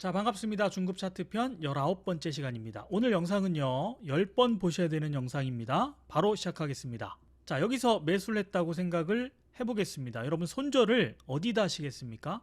자 반갑습니다. 중급 차트 편 19번째 시간입니다. 오늘 영상은요 10번 보셔야 되는 영상입니다. 바로 시작하겠습니다. 자 여기서 매수를 했다고 생각을 해보겠습니다. 여러분 손절을 어디다 하시겠습니까?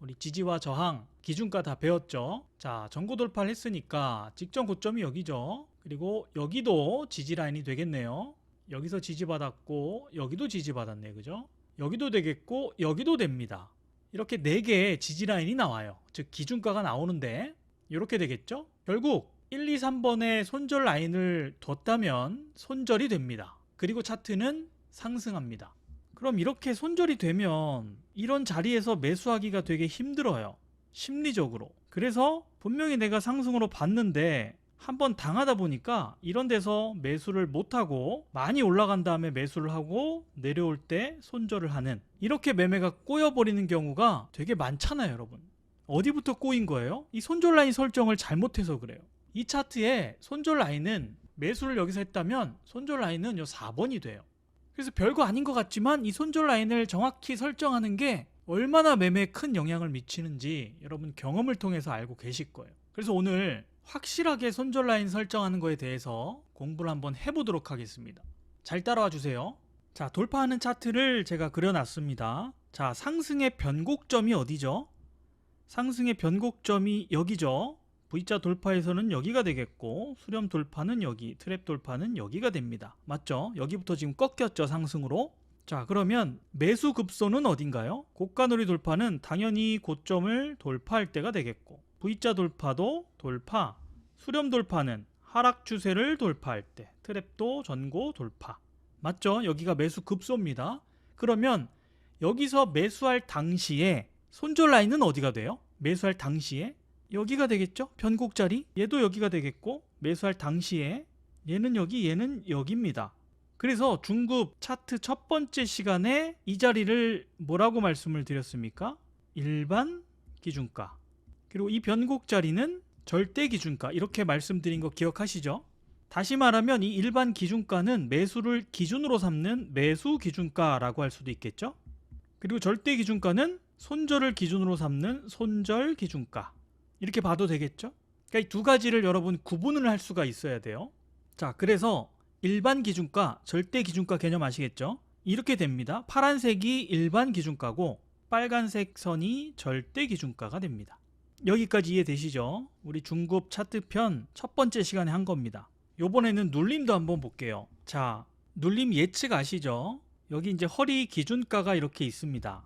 우리 지지와 저항 기준가 다 배웠죠? 자 전고 돌파를 했으니까 직전 고점이 여기죠. 그리고 여기도 지지 라인이 되겠네요. 여기서 지지받았고 여기도 지지받았네 그죠? 여기도 되겠고 여기도 됩니다 이렇게 4개의 지지 라인이 나와요. 즉 기준가가 나오는데 이렇게 되겠죠? 결국 1, 2, 3번의 손절 라인을 뒀다면 손절이 됩니다. 그리고 차트는 상승합니다. 그럼 이렇게 손절이 되면 이런 자리에서 매수하기가 되게 힘들어요. 심리적으로. 그래서 분명히 내가 상승으로 봤는데 한번 당하다 보니까 이런 데서 매수를 못하고 많이 올라간 다음에 매수를 하고 내려올 때 손절을 하는 이렇게 매매가 꼬여버리는 경우가 되게 많잖아요 여러분. 어디부터 꼬인 거예요? 이 손절 라인 설정을 잘못해서 그래요. 이 차트에 손절 라인은 매수를 여기서 했다면 손절 라인은 요 4번이 돼요. 그래서 별거 아닌 것 같지만 이 손절 라인을 정확히 설정하는 게 얼마나 매매에 큰 영향을 미치는지 여러분 경험을 통해서 알고 계실 거예요. 그래서 오늘 확실하게 손절 라인 설정하는 거에 대해서 공부를 한번 해보도록 하겠습니다. 잘 따라와 주세요. 자, 돌파하는 차트를 제가 그려놨습니다. 자, 상승의 변곡점이 어디죠? 상승의 변곡점이 여기죠. V자 돌파에서는 여기가 되겠고 수렴 돌파는 여기, 트랩 돌파는 여기가 됩니다. 맞죠? 여기부터 지금 꺾였죠, 상승으로. 자, 그러면 매수 급소는 어딘가요? 고가놀이 돌파는 당연히 고점을 돌파할 때가 되겠고 V자 돌파도 돌파, 수렴 돌파는 하락 추세를 돌파할 때, 트랩도 전고 돌파. 맞죠? 여기가 매수 급소입니다. 그러면 여기서 매수할 당시에 손절 라인은 어디가 돼요? 매수할 당시에 여기가 되겠죠? 변곡 자리. 얘도 여기가 되겠고 매수할 당시에 얘는 여기, 얘는 여기입니다. 그래서 중급 차트 첫 번째 시간에 이 자리를 뭐라고 말씀을 드렸습니까? 일반 기준가. 그리고 이 변곡 자리는 절대 기준가 이렇게 말씀드린 거 기억하시죠? 다시 말하면 이 일반 기준가는 매수를 기준으로 삼는 매수 기준가라고 할 수도 있겠죠? 그리고 절대 기준가는 손절을 기준으로 삼는 손절 기준가 이렇게 봐도 되겠죠? 그러니까 이 두 가지를 여러분 구분을 할 수가 있어야 돼요. 자, 그래서 일반 기준가, 절대 기준가 개념 아시겠죠? 이렇게 됩니다. 파란색이 일반 기준가고 빨간색 선이 절대 기준가가 됩니다. 여기까지 이해되시죠? 우리 중급 차트편 첫 번째 시간에 한 겁니다. 요번에는 눌림도 한번 볼게요. 자, 눌림 예측 아시죠? 여기 이제 허리 기준가가 이렇게 있습니다.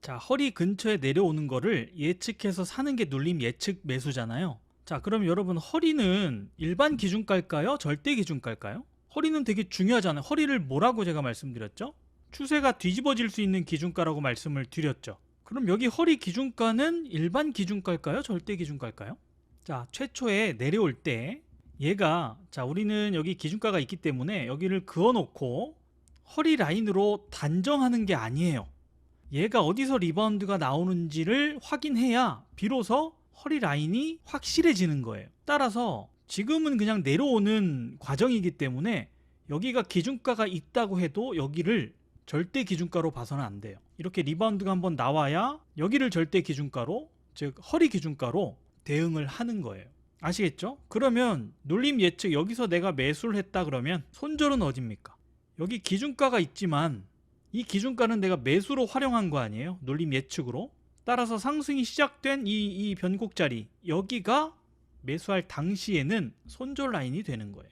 자, 허리 근처에 내려오는 거를 예측해서 사는 게 눌림 예측 매수잖아요. 자, 그럼 여러분 허리는 일반 기준가일까요? 절대 기준가일까요? 허리는 되게 중요하잖아요. 허리를 뭐라고 제가 말씀드렸죠? 추세가 뒤집어질 수 있는 기준가라고 말씀을 드렸죠. 그럼 여기 허리 기준가는 일반 기준가일까요? 절대 기준가일까요? 자, 최초에 내려올 때 얘가 자, 우리는 여기 기준가가 있기 때문에 여기를 그어 놓고 허리 라인으로 단정하는 게 아니에요. 얘가 어디서 리바운드가 나오는지를 확인해야 비로소 허리 라인이 확실해지는 거예요. 따라서 지금은 그냥 내려오는 과정이기 때문에 여기가 기준가가 있다고 해도 여기를 절대 기준가로 봐서는 안 돼요. 이렇게 리바운드가 한번 나와야 여기를 절대 기준가로 즉 허리 기준가로 대응을 하는 거예요. 아시겠죠? 그러면 눌림 예측 여기서 내가 매수를 했다 그러면 손절은 어딥니까? 여기 기준가가 있지만 이 기준가는 내가 매수로 활용한 거 아니에요? 눌림 예측으로. 따라서 상승이 시작된 이, 이 변곡 자리 여기가 매수할 당시에는 손절 라인이 되는 거예요.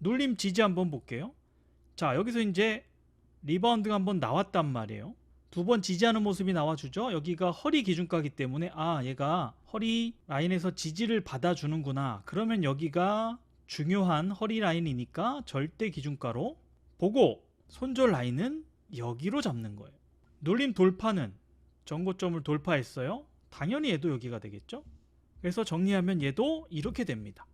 눌림 지지 한번 볼게요. 자 여기서 이제 리바운드가 한번 나왔단 말이에요. 두 번 지지하는 모습이 나와주죠. 여기가 허리 기준가기 때문에 아 얘가 허리 라인에서 지지를 받아주는구나. 그러면 여기가 중요한 허리 라인이니까 절대 기준가로 보고 손절 라인은 여기로 잡는 거예요. 눌림 돌파는 전고점을 돌파했어요. 당연히 얘도 여기가 되겠죠. 그래서 정리하면 얘도 이렇게 됩니다.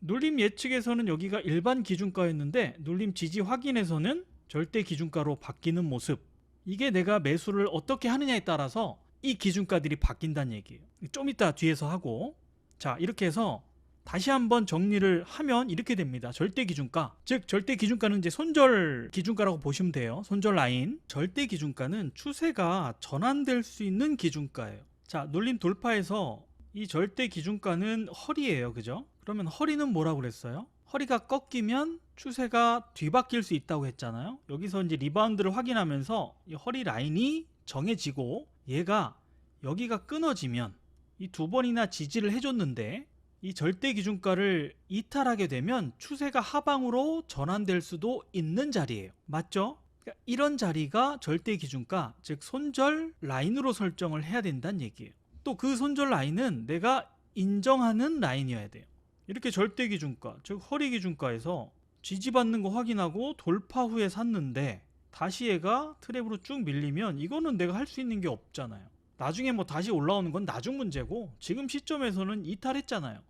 눌림 예측에서는 여기가 일반 기준가였는데 눌림 지지 확인에서는 절대 기준가로 바뀌는 모습. 이게 내가 매수를 어떻게 하느냐에 따라서 이 기준가들이 바뀐다는 얘기예요. 좀 이따 뒤에서 하고. 자, 이렇게 해서 다시 한번 정리를 하면 이렇게 됩니다. 절대 기준가. 즉, 절대 기준가는 이제 손절 기준가라고 보시면 돼요. 손절 라인. 절대 기준가는 추세가 전환될 수 있는 기준가예요. 자, 눌림 돌파해서 이 절대 기준가는 허리예요. 그죠? 그러면 허리는 뭐라고 그랬어요? 허리가 꺾이면 추세가 뒤바뀔 수 있다고 했잖아요. 여기서 이제 리바운드를 확인하면서 이 허리 라인이 정해지고 얘가 여기가 끊어지면 이 두 번이나 지지를 해줬는데 이 절대 기준가를 이탈하게 되면 추세가 하방으로 전환될 수도 있는 자리예요. 맞죠? 그러니까 이런 자리가 절대 기준가, 즉 손절 라인으로 설정을 해야 된다는 얘기예요. 또 그 손절 라인은 내가 인정하는 라인이어야 돼요. 이렇게 절대 기준가, 즉 허리 기준가에서 지지받는 거 확인하고 돌파 후에 샀는데 다시 얘가 트랩으로 쭉 밀리면 이거는 내가 할 수 있는 게 없잖아요. 나중에 뭐 다시 올라오는 건 나중 문제고 지금 시점에서는 이탈했잖아요.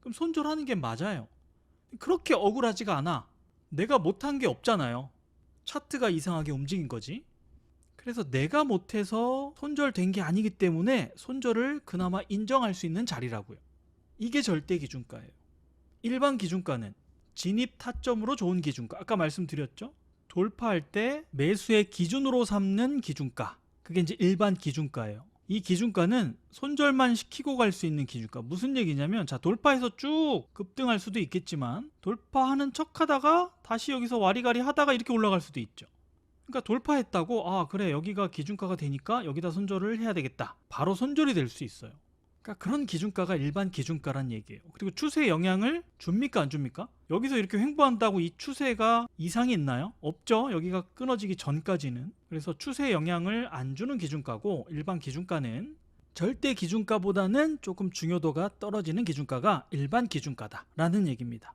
그럼 손절하는 게 맞아요. 그렇게 억울하지가 않아. 내가 못한 게 없잖아요. 차트가 이상하게 움직인 거지. 그래서 내가 못해서 손절된 게 아니기 때문에 손절을 그나마 인정할 수 있는 자리라고요. 이게 절대 기준가예요. 일반 기준가는 진입 타점으로 좋은 기준가. 아까 말씀드렸죠? 돌파할 때 매수의 기준으로 삼는 기준가. 그게 이제 일반 기준가예요. 이 기준가는 손절만 시키고 갈 수 있는 기준가. 무슨 얘기냐면, 자, 돌파해서 쭉 급등할 수도 있겠지만, 돌파하는 척 하다가 다시 여기서 와리가리 하다가 이렇게 올라갈 수도 있죠. 그러니까 돌파했다고, 아, 그래, 여기가 기준가가 되니까 여기다 손절을 해야 되겠다. 바로 손절이 될 수 있어요. 그러니까 그런 기준가가 일반 기준가란 얘기예요. 그리고 추세에 영향을 줍니까 안 줍니까? 여기서 이렇게 횡보한다고 이 추세가 이상이 있나요? 없죠. 여기가 끊어지기 전까지는. 그래서 추세에 영향을 안 주는 기준가고 일반 기준가는 절대 기준가보다는 조금 중요도가 떨어지는 기준가가 일반 기준가다라는 얘기입니다.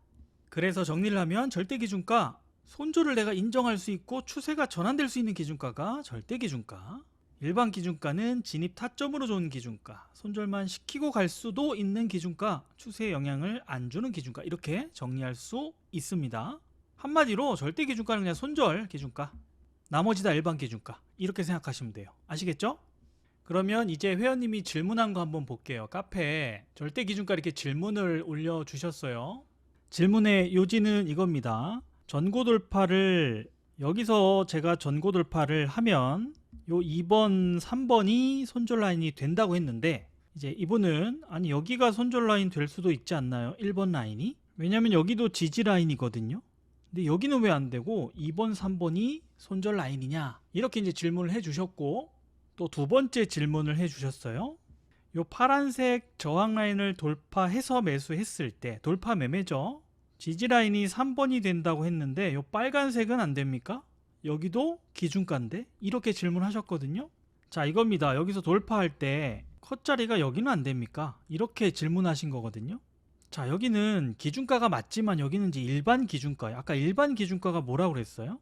그래서 정리를 하면 절대 기준가 손절을 내가 인정할 수 있고 추세가 전환될 수 있는 기준가가 절대 기준가. 일반 기준가는 진입 타점으로 좋은 기준가, 손절만 시키고 갈 수도 있는 기준가, 추세에 영향을 안 주는 기준가 이렇게 정리할 수 있습니다. 한마디로 절대 기준가는 그냥 손절 기준가, 나머지 다 일반 기준가 이렇게 생각하시면 돼요. 아시겠죠? 그러면 이제 회원님이 질문한 거 한번 볼게요. 카페에 절대 기준가 이렇게 질문을 올려 주셨어요. 질문의 요지는 이겁니다. 전고 돌파를 여기서 제가 전고 돌파를 하면 요 2번, 3번이 손절 라인이 된다고 했는데 이제 이분은 아니 여기가 손절 라인 될 수도 있지 않나요? 1번 라인이? 왜냐면 여기도 지지 라인이거든요. 근데 여기는 왜 안 되고 2번, 3번이 손절 라인이냐? 이렇게 이제 질문을 해 주셨고 또 두 번째 질문을 해 주셨어요. 요 파란색 저항 라인을 돌파해서 매수했을 때 돌파 매매죠. 지지 라인이 3번이 된다고 했는데 요 빨간색은 안 됩니까? 여기도 기준가인데 이렇게 질문하셨거든요. 자 이겁니다. 여기서 돌파할 때 컷자리가 여기는 안 됩니까? 이렇게 질문하신 거거든요. 자 여기는 기준가가 맞지만 여기는 이제 일반 기준가예요. 아까 일반 기준가가 뭐라고 그랬어요?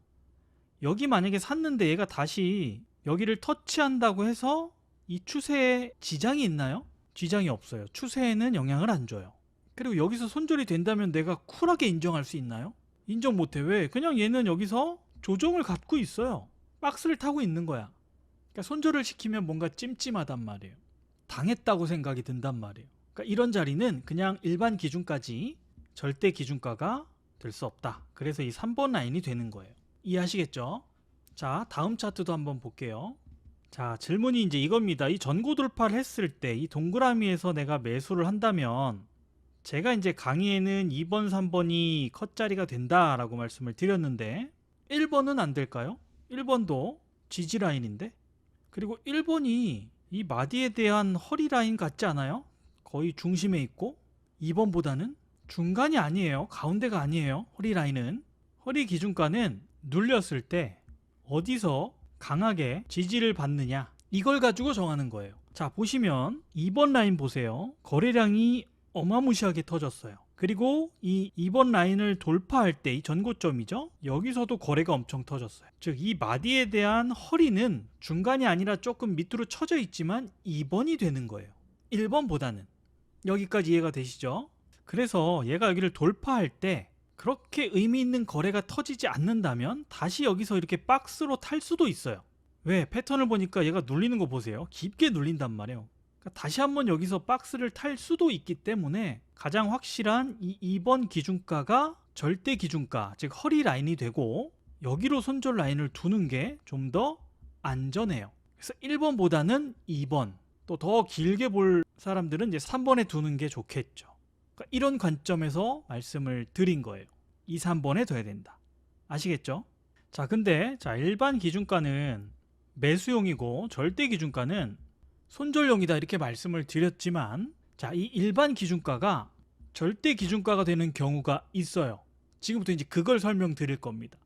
여기 만약에 샀는데 얘가 다시 여기를 터치한다고 해서 이 추세에 지장이 있나요? 지장이 없어요. 추세에는 영향을 안 줘요. 그리고 여기서 손절이 된다면 내가 쿨하게 인정할 수 있나요? 인정 못해. 왜? 그냥 얘는 여기서 조정을 갖고 있어요. 박스를 타고 있는 거야. 그러니까 손절을 시키면 뭔가 찜찜하단 말이에요. 당했다고 생각이 든단 말이에요. 그러니까 이런 자리는 그냥 일반 기준까지 절대 기준가가 될 수 없다. 그래서 이 3번 라인이 되는 거예요. 이해하시겠죠? 자, 다음 차트도 한번 볼게요. 자, 질문이 이제 이겁니다. 이 전고 돌파를 했을 때 이 동그라미에서 내가 매수를 한다면 제가 이제 강의에는 2번, 3번이 컷자리가 된다라고 말씀을 드렸는데 1번은 안 될까요? 1번도 지지 라인인데 그리고 1번이 이 마디에 대한 허리 라인 같지 않아요? 거의 중심에 있고 2번보다는 중간이 아니에요. 가운데가 아니에요. 허리 라인은 허리 기준가는 눌렸을 때 어디서 강하게 지지를 받느냐 이걸 가지고 정하는 거예요. 자 보시면 2번 라인 보세요. 거래량이 어마무시하게 터졌어요. 그리고 이 2번 라인을 돌파할 때 이 전고점이죠. 여기서도 거래가 엄청 터졌어요. 즉 이 마디에 대한 허리는 중간이 아니라 조금 밑으로 쳐져 있지만 2번이 되는 거예요. 1번보다는 여기까지 이해가 되시죠? 그래서 얘가 여기를 돌파할 때 그렇게 의미 있는 거래가 터지지 않는다면 다시 여기서 이렇게 박스로 탈 수도 있어요. 왜? 패턴을 보니까 얘가 눌리는 거 보세요. 깊게 눌린단 말이에요. 그러니까 다시 한번 여기서 박스를 탈 수도 있기 때문에 가장 확실한 이 2번 기준가가 절대 기준가, 즉 허리 라인이 되고 여기로 손절 라인을 두는 게 좀 더 안전해요. 그래서 1번보다는 2번, 또 더 길게 볼 사람들은 이제 3번에 두는 게 좋겠죠. 그러니까 이런 관점에서 말씀을 드린 거예요. 2, 3번에 둬야 된다. 아시겠죠? 자, 근데 자, 일반 기준가는 매수용이고 절대 기준가는 손절용이다 이렇게 말씀을 드렸지만 자, 이 일반 기준가가 절대 기준가가 되는 경우가 있어요. 지금부터 이제 그걸 설명드릴 겁니다.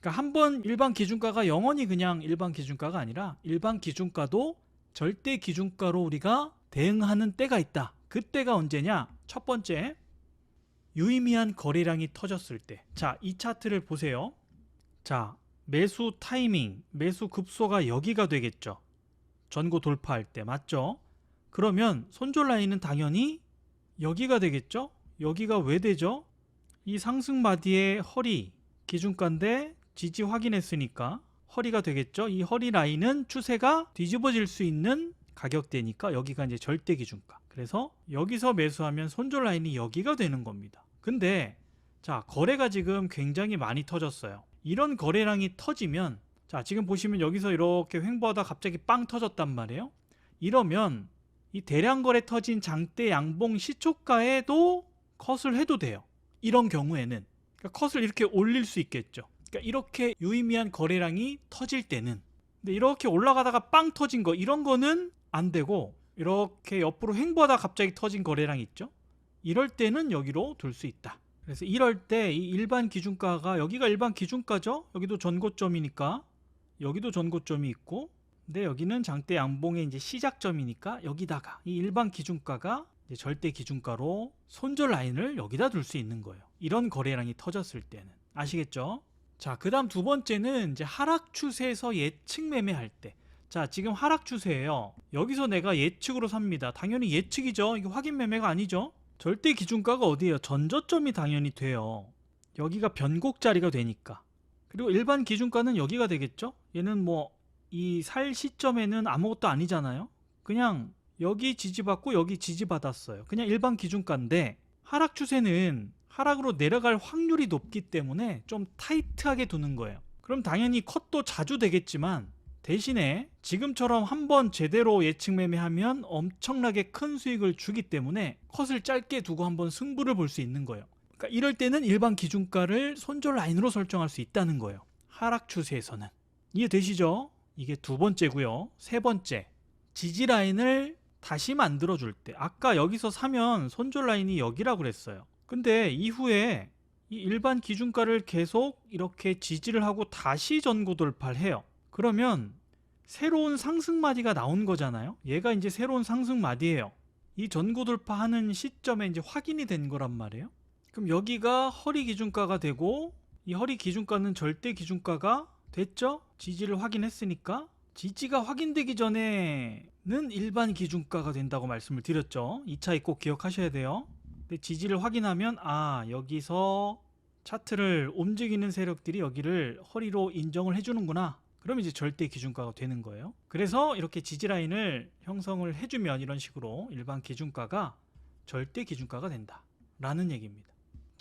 그러니까 한 번 일반 기준가가 영원히 그냥 일반 기준가가 아니라 일반 기준가도 절대 기준가로 우리가 대응하는 때가 있다. 그때가 언제냐? 첫 번째, 유의미한 거래량이 터졌을 때. 자, 이 차트를 보세요. 자, 매수 타이밍, 매수 급소가 여기가 되겠죠. 전고 돌파할 때 맞죠? 그러면 손절 라인은 당연히 여기가 되겠죠? 여기가 왜 되죠? 이 상승 마디의 허리 기준가인데 지지 확인했으니까 허리가 되겠죠? 이 허리 라인은 추세가 뒤집어질 수 있는 가격대니까 여기가 이제 절대 기준가. 그래서 여기서 매수하면 손절 라인이 여기가 되는 겁니다. 근데 자, 거래가 지금 굉장히 많이 터졌어요. 이런 거래량이 터지면 자, 지금 보시면 여기서 이렇게 횡보하다 갑자기 빵 터졌단 말이에요. 이러면 이 대량 거래 터진 장대 양봉 시초가에도 컷을 해도 돼요. 이런 경우에는 그러니까 컷을 이렇게 올릴 수 있겠죠. 그러니까 이렇게 유의미한 거래량이 터질 때는 근데 이렇게 올라가다가 빵 터진 거 이런 거는 안 되고 이렇게 옆으로 횡보하다 갑자기 터진 거래량 있죠. 이럴 때는 여기로 둘 수 있다. 그래서 이럴 때 이 일반 기준가가 여기가 일반 기준가죠. 여기도 전고점이니까 여기도 전고점이 있고 근데 여기는 장대 양봉의 이제 시작점이니까 여기다가 이 일반 기준가가 절대 기준가로 손절 라인을 여기다 둘 수 있는 거예요. 이런 거래량이 터졌을 때는 아시겠죠? 자, 그다음 두 번째는 이제 하락 추세에서 예측 매매할 때. 자, 지금 하락 추세예요. 여기서 내가 예측으로 삽니다. 당연히 예측이죠. 이게 확인 매매가 아니죠. 절대 기준가가 어디예요? 전저점이 당연히 돼요. 여기가 변곡 자리가 되니까. 그리고 일반 기준가는 여기가 되겠죠? 얘는 뭐 이 살 시점에는 아무것도 아니잖아요. 그냥 여기 지지받고 여기 지지받았어요. 그냥 일반 기준가인데 하락 추세는 하락으로 내려갈 확률이 높기 때문에 좀 타이트하게 두는 거예요. 그럼 당연히 컷도 자주 되겠지만 대신에 지금처럼 한번 제대로 예측 매매하면 엄청나게 큰 수익을 주기 때문에 컷을 짧게 두고 한번 승부를 볼 수 있는 거예요. 그러니까 이럴 때는 일반 기준가를 손절 라인으로 설정할 수 있다는 거예요. 하락 추세에서는. 이해되시죠? 이게 두 번째고요. 세 번째. 지지 라인을 다시 만들어 줄 때. 아까 여기서 사면 손절 라인이 여기라고 그랬어요. 근데 이후에 이 일반 기준가를 계속 이렇게 지지를 하고 다시 전고 돌파를 해요. 그러면 새로운 상승 마디가 나온 거잖아요. 얘가 이제 새로운 상승 마디예요. 이 전고 돌파하는 시점에 이제 확인이 된 거란 말이에요. 그럼 여기가 허리 기준가가 되고 이 허리 기준가는 절대 기준가가 됐죠? 지지를 확인했으니까 지지가 확인되기 전에는 일반 기준가가 된다고 말씀을 드렸죠. 이 차이 꼭 기억하셔야 돼요. 근데 지지를 확인하면 아 여기서 차트를 움직이는 세력들이 여기를 허리로 인정을 해주는구나. 그럼 이제 절대 기준가가 되는 거예요. 그래서 이렇게 지지 라인을 형성을 해주면 이런 식으로 일반 기준가가 절대 기준가가 된다. 라는 얘기입니다.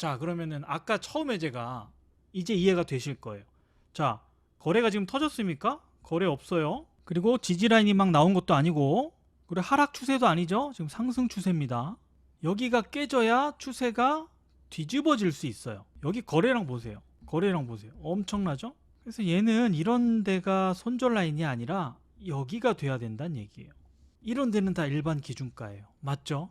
자, 그러면은 아까 처음에 제가 이제 이해가 되실 거예요. 자, 거래가 지금 터졌습니까? 거래 없어요. 그리고 지지 라인이 막 나온 것도 아니고, 그리고 하락 추세도 아니죠. 지금 상승 추세입니다. 여기가 깨져야 추세가 뒤집어질 수 있어요. 여기 거래량 보세요. 거래량 보세요. 엄청나죠? 그래서 얘는 이런 데가 손절 라인이 아니라 여기가 돼야 된다는 얘기예요. 이런 데는 다 일반 기준가예요. 맞죠?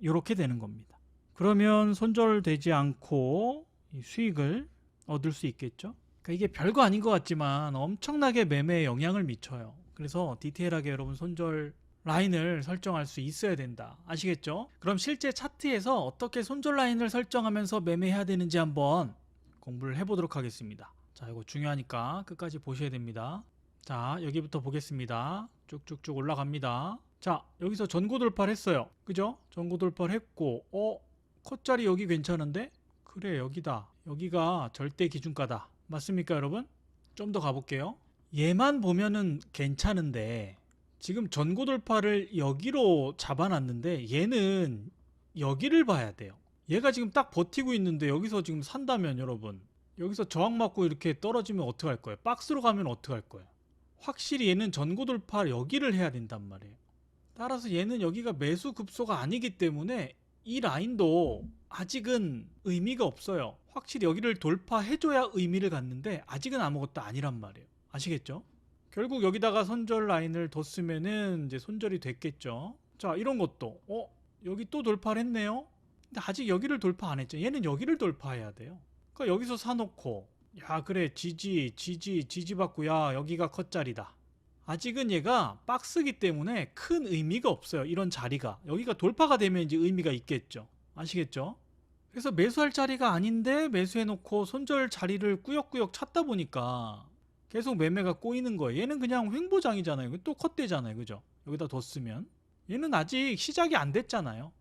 이렇게 되는 겁니다. 그러면 손절되지 않고 이 수익을 얻을 수 있겠죠? 그러니까 이게 별거 아닌 것 같지만 엄청나게 매매에 영향을 미쳐요. 그래서 디테일하게 여러분 손절 라인을 설정할 수 있어야 된다. 아시겠죠? 그럼 실제 차트에서 어떻게 손절 라인을 설정하면서 매매해야 되는지 한번 공부를 해보도록 하겠습니다. 자, 이거 중요하니까 끝까지 보셔야 됩니다. 자, 여기부터 보겠습니다. 쭉쭉쭉 올라갑니다. 자, 여기서 전고 돌파를 했어요. 그죠? 전고 돌파를 했고, 어, 컷자리 여기 괜찮은데? 그래, 여기다. 여기가 절대 기준가다. 맞습니까, 여러분? 좀 더 가볼게요. 얘만 보면은 괜찮은데, 지금 전고 돌파를 여기로 잡아놨는데, 얘는 여기를 봐야 돼요. 얘가 지금 딱 버티고 있는데, 여기서 지금 산다면, 여러분. 여기서 저항 맞고 이렇게 떨어지면 어떡할 거예요? 박스로 가면 어떡할 거예요? 확실히 얘는 전고 돌파 여기를 해야 된단 말이에요. 따라서 얘는 여기가 매수 급소가 아니기 때문에 이 라인도 아직은 의미가 없어요. 확실히 여기를 돌파해줘야 의미를 갖는데 아직은 아무것도 아니란 말이에요. 아시겠죠? 결국 여기다가 손절 라인을 뒀으면은 이제 손절이 됐겠죠. 자, 이런 것도 어 여기 또 돌파를 했네요. 근데 아직 여기를 돌파 안 했죠. 얘는 여기를 돌파해야 돼요. 그러니까 여기서 사놓고 야 그래 지지 지지 지지 받고 야 여기가 컷자리다. 아직은 얘가 박스기 때문에 큰 의미가 없어요. 이런 자리가 여기가 돌파가 되면 이제 의미가 있겠죠. 아시겠죠? 그래서 매수할 자리가 아닌데 매수해놓고 손절 자리를 꾸역꾸역 찾다 보니까 계속 매매가 꼬이는 거예요. 얘는 그냥 횡보장이잖아요. 또 컷대잖아요. 그죠? 여기다 뒀으면 얘는 아직 시작이 안 됐잖아요.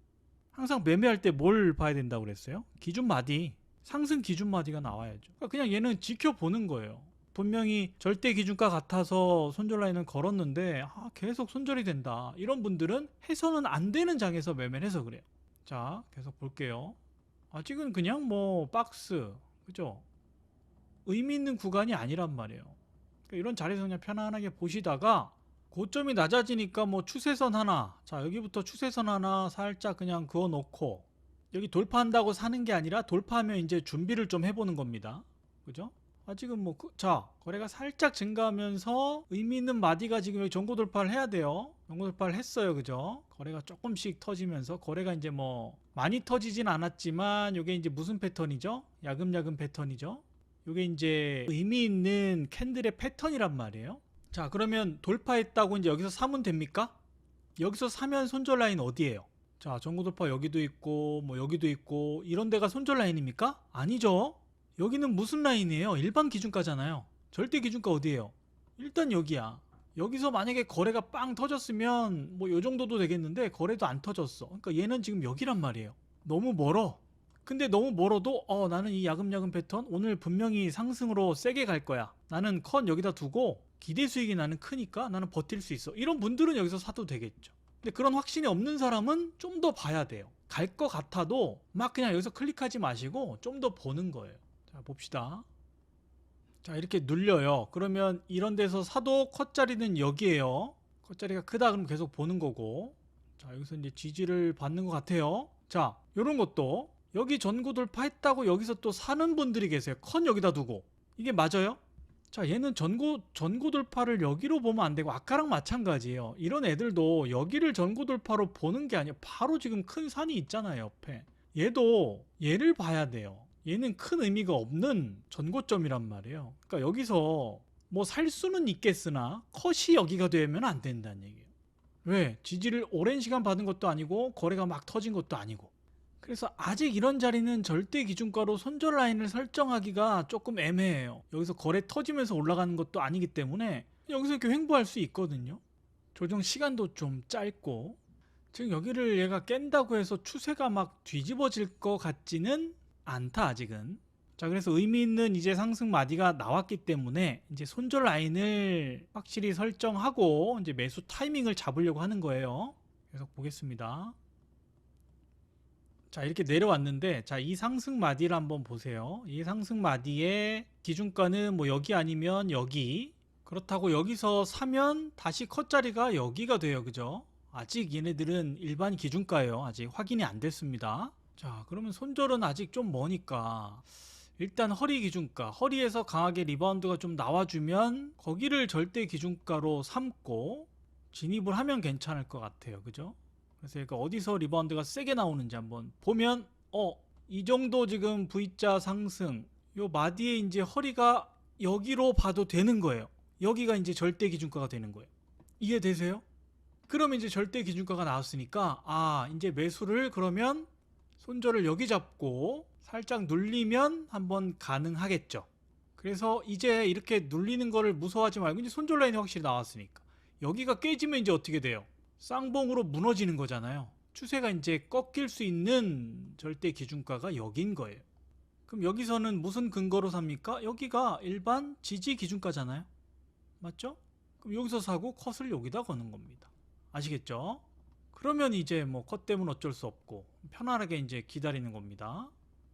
항상 매매할 때 뭘 봐야 된다고 그랬어요? 기준 마디. 상승 기준 마디가 나와야죠. 그러니까 그냥 얘는 지켜보는 거예요. 분명히 절대 기준가 같아서 손절 라인을 걸었는데 아, 계속 손절이 된다. 이런 분들은 해서는 안 되는 장에서 매매를 해서 그래요. 자, 계속 볼게요. 아직은 그냥 뭐 박스, 그죠? 의미 있는 구간이 아니란 말이에요. 그러니까 이런 자리에서 그냥 편안하게 보시다가 고점이 낮아지니까 뭐 추세선 하나, 자 여기부터 추세선 하나 살짝 그냥 그어 놓고 여기 돌파한다고 사는 게 아니라 돌파하면 이제 준비를 좀 해보는 겁니다. 그죠? 아직은 뭐, 그- 자, 거래가 살짝 증가하면서 의미 있는 마디가 지금 여기 전고 돌파를 해야 돼요. 전고 돌파를 했어요. 그죠? 거래가 조금씩 터지면서 거래가 이제 뭐, 많이 터지진 않았지만, 이게 이제 무슨 패턴이죠? 야금야금 패턴이죠? 이게 이제 의미 있는 캔들의 패턴이란 말이에요. 자, 그러면 돌파했다고 이제 여기서 사면 됩니까? 여기서 사면 손절 라인 어디예요? 자, 전고 돌파 여기도 있고, 뭐 여기도 있고, 이런 데가 손절 라인입니까? 아니죠. 여기는 무슨 라인이에요? 일반 기준가잖아요. 절대 기준가 어디예요? 일단 여기야. 여기서 만약에 거래가 빵 터졌으면 뭐 요 정도도 되겠는데 거래도 안 터졌어. 그러니까 얘는 지금 여기란 말이에요. 너무 멀어. 근데 너무 멀어도 어 나는 이 야금야금 패턴 오늘 분명히 상승으로 세게 갈 거야. 나는 컨 여기다 두고 기대 수익이 나는 크니까 나는 버틸 수 있어. 이런 분들은 여기서 사도 되겠죠. 근데 그런 확신이 없는 사람은 좀 더 봐야 돼요. 갈 것 같아도 막 그냥 여기서 클릭하지 마시고 좀 더 보는 거예요. 자, 봅시다. 자, 이렇게 눌려요. 그러면 이런 데서 사도 컷자리는 여기에요. 컷자리가 크다 그러면 계속 보는 거고. 자, 여기서 이제 지지를 받는 것 같아요. 자, 요런 것도 여기 전고 돌파했다고 여기서 또 사는 분들이 계세요. 컨 여기다 두고. 이게 맞아요? 자, 얘는 전고 전고 돌파를 여기로 보면 안 되고 아까랑 마찬가지예요. 이런 애들도 여기를 전고 돌파로 보는 게 아니라 바로 지금 큰 산이 있잖아요, 옆에. 얘도 얘를 봐야 돼요. 얘는 큰 의미가 없는 전고점이란 말이에요. 그러니까 여기서 뭐 살 수는 있겠으나 컷이 여기가 되면 안 된다는 얘기예요. 왜? 지지를 오랜 시간 받은 것도 아니고 거래가 막 터진 것도 아니고. 그래서 아직 이런 자리는 절대 기준가로 손절 라인을 설정하기가 조금 애매해요. 여기서 거래 터지면서 올라가는 것도 아니기 때문에 여기서 이렇게 횡보할 수 있거든요. 조정 시간도 좀 짧고 지금 여기를 얘가 깬다고 해서 추세가 막 뒤집어질 것 같지는 않다 아직은. 자 그래서 의미 있는 이제 상승 마디가 나왔기 때문에 이제 손절 라인을 확실히 설정하고 이제 매수 타이밍을 잡으려고 하는 거예요. 계속 보겠습니다. 자 이렇게 내려왔는데 자 이 상승 마디를 한번 보세요. 이 상승 마디의 기준가는 뭐 여기 아니면 여기 그렇다고 여기서 사면 다시 컷자리가 여기가 돼요. 그죠? 아직 얘네들은 일반 기준가예요. 아직 확인이 안 됐습니다. 자 그러면 손절은 아직 좀 머니까 일단 허리 기준가 허리에서 강하게 리바운드가 좀 나와주면 거기를 절대 기준가로 삼고 진입을 하면 괜찮을 것 같아요. 그죠? 그래서 얘가 어디서 리바운드가 세게 나오는지 한번 보면 어 이 정도 지금 V자 상승 요 마디에 이제 허리가 여기로 봐도 되는 거예요. 여기가 이제 절대 기준가가 되는 거예요. 이해되세요? 그러면 이제 절대 기준가가 나왔으니까 아 이제 매수를 그러면 손절을 여기 잡고 살짝 눌리면 한번 가능하겠죠. 그래서 이제 이렇게 눌리는 거를 무서워하지 말고 이제 손절 라인이 확실히 나왔으니까 여기가 깨지면 이제 어떻게 돼요? 쌍봉으로 무너지는 거잖아요. 추세가 이제 꺾일 수 있는 절대 기준가가 여긴 거예요. 그럼 여기서는 무슨 근거로 삽니까? 여기가 일반 지지 기준가잖아요. 맞죠? 그럼 여기서 사고 컷을 여기다 거는 겁니다. 아시겠죠? 그러면 이제 뭐컷 때문에 어쩔 수 없고 편안하게 이제 기다리는 겁니다.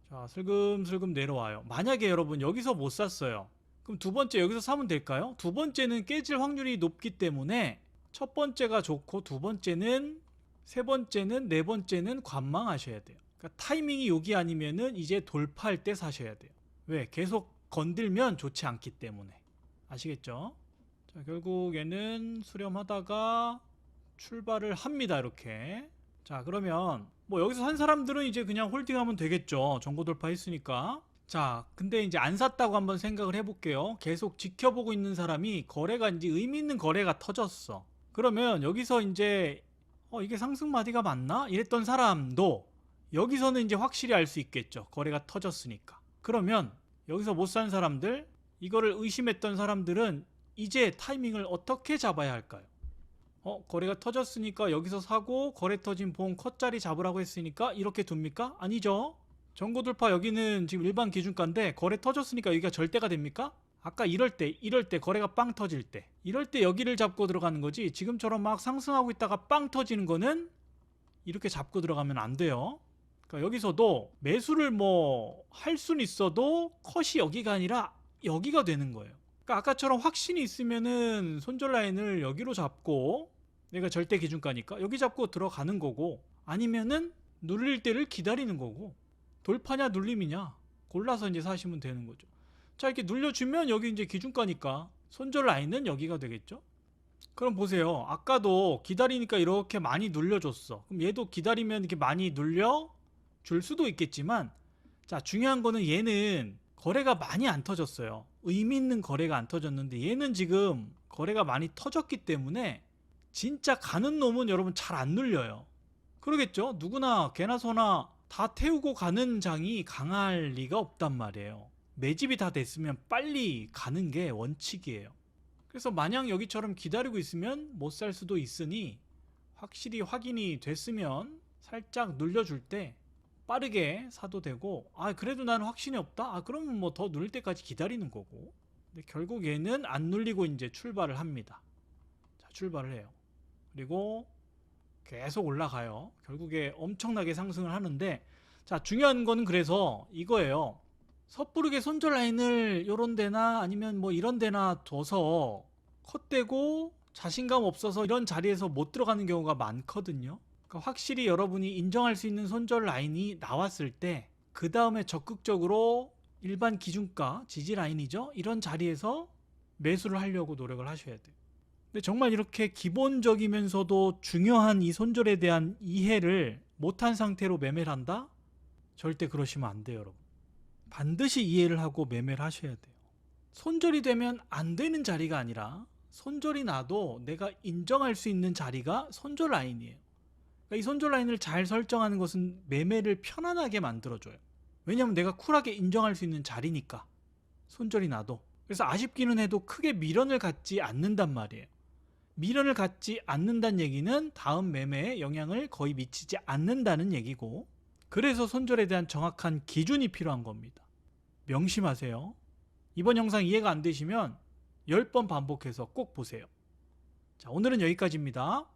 자, 슬금슬금 내려와요. 만약에 여러분 여기서 못 샀어요. 그럼 두 번째 여기서 사면 될까요? 두 번째는 깨질 확률이 높기 때문에 첫 번째가 좋고 두 번째는 세 번째는 네 번째는 관망하셔야 돼요. 그러니까 타이밍이 여기 아니면은 이제 돌파할 때 사셔야 돼요. 왜? 계속 건들면 좋지 않기 때문에. 아시겠죠? 자, 결국에는 수렴하다가 출발을 합니다. 이렇게. 자, 그러면 뭐 여기서 산 사람들은 이제 그냥 홀딩하면 되겠죠. 정보 돌파했으니까. 자, 근데 이제 안 샀다고 한번 생각을 해볼게요. 계속 지켜보고 있는 사람이 거래가 이제 의미 있는 거래가 터졌어. 그러면 여기서 이제 어, 이게 상승 마디가 맞나? 이랬던 사람도 여기서는 이제 확실히 알 수 있겠죠. 거래가 터졌으니까. 그러면 여기서 못 산 사람들, 이거를 의심했던 사람들은 이제 타이밍을 어떻게 잡아야 할까요? 어, 거래가 터졌으니까 여기서 사고 거래 터진 봉 컷짜리 잡으라고 했으니까 이렇게 둡니까? 아니죠. 전고 돌파 여기는 지금 일반 기준가인데 거래 터졌으니까 여기가 절대가 됩니까? 아까 이럴 때, 이럴 때 거래가 빵 터질 때, 이럴 때 여기를 잡고 들어가는 거지. 지금처럼 막 상승하고 있다가 빵 터지는 거는 이렇게 잡고 들어가면 안 돼요. 그러니까 여기서도 매수를 뭐할 수는 있어도 컷이 여기가 아니라 여기가 되는 거예요. 그러니까 아까처럼 확신이 있으면은 손절 라인을 여기로 잡고 내가 절대 기준가니까 여기 잡고 들어가는 거고 아니면은 눌릴 때를 기다리는 거고 돌파냐 눌림이냐 골라서 이제 사시면 되는 거죠. 자 이렇게 눌려주면 여기 이제 기준가니까 손절 라인은 여기가 되겠죠. 그럼 보세요. 아까도 기다리니까 이렇게 많이 눌려줬어. 그럼 얘도 기다리면 이렇게 많이 눌려 줄 수도 있겠지만 자 중요한 거는 얘는 거래가 많이 안 터졌어요. 의미 있는 거래가 안 터졌는데 얘는 지금 거래가 많이 터졌기 때문에 진짜 가는 놈은 여러분 잘 안 눌려요. 그러겠죠? 누구나 개나 소나 다 태우고 가는 장이 강할 리가 없단 말이에요. 매집이 다 됐으면 빨리 가는 게 원칙이에요. 그래서 마냥 여기처럼 기다리고 있으면 못 살 수도 있으니 확실히 확인이 됐으면 살짝 눌려줄 때 빠르게 사도 되고 아 그래도 나는 확신이 없다 아 그러면 뭐 더 눌릴 때까지 기다리는 거고 근데 결국 얘는 안 눌리고 이제 출발을 합니다 자 출발을 해요 그리고 계속 올라가요 결국에 엄청나게 상승을 하는데 자 중요한 거는 그래서 이거예요 섣부르게 손절 라인을 요런 데나 아니면 뭐 이런 데나 둬서 컷대고 자신감 없어서 이런 자리에서 못 들어가는 경우가 많거든요. 그러니까 확실히 여러분이 인정할 수 있는 손절 라인이 나왔을 때 그 다음에 적극적으로 일반 기준가 지지 라인이죠. 이런 자리에서 매수를 하려고 노력을 하셔야 돼요. 근데 정말 이렇게 기본적이면서도 중요한 이 손절에 대한 이해를 못한 상태로 매매를 한다? 절대 그러시면 안 돼요, 여러분. 반드시 이해를 하고 매매를 하셔야 돼요. 손절이 되면 안 되는 자리가 아니라 손절이 나도 내가 인정할 수 있는 자리가 손절 라인이에요. 그러니까 이 손절 라인을 잘 설정하는 것은 매매를 편안하게 만들어줘요. 왜냐하면 내가 쿨하게 인정할 수 있는 자리니까 손절이 나도. 그래서 아쉽기는 해도 크게 미련을 갖지 않는단 말이에요. 미련을 갖지 않는다는 얘기는 다음 매매에 영향을 거의 미치지 않는다는 얘기고 그래서 손절에 대한 정확한 기준이 필요한 겁니다. 명심하세요. 이번 영상 이해가 안 되시면 10번 반복해서 꼭 보세요. 자, 오늘은 여기까지입니다.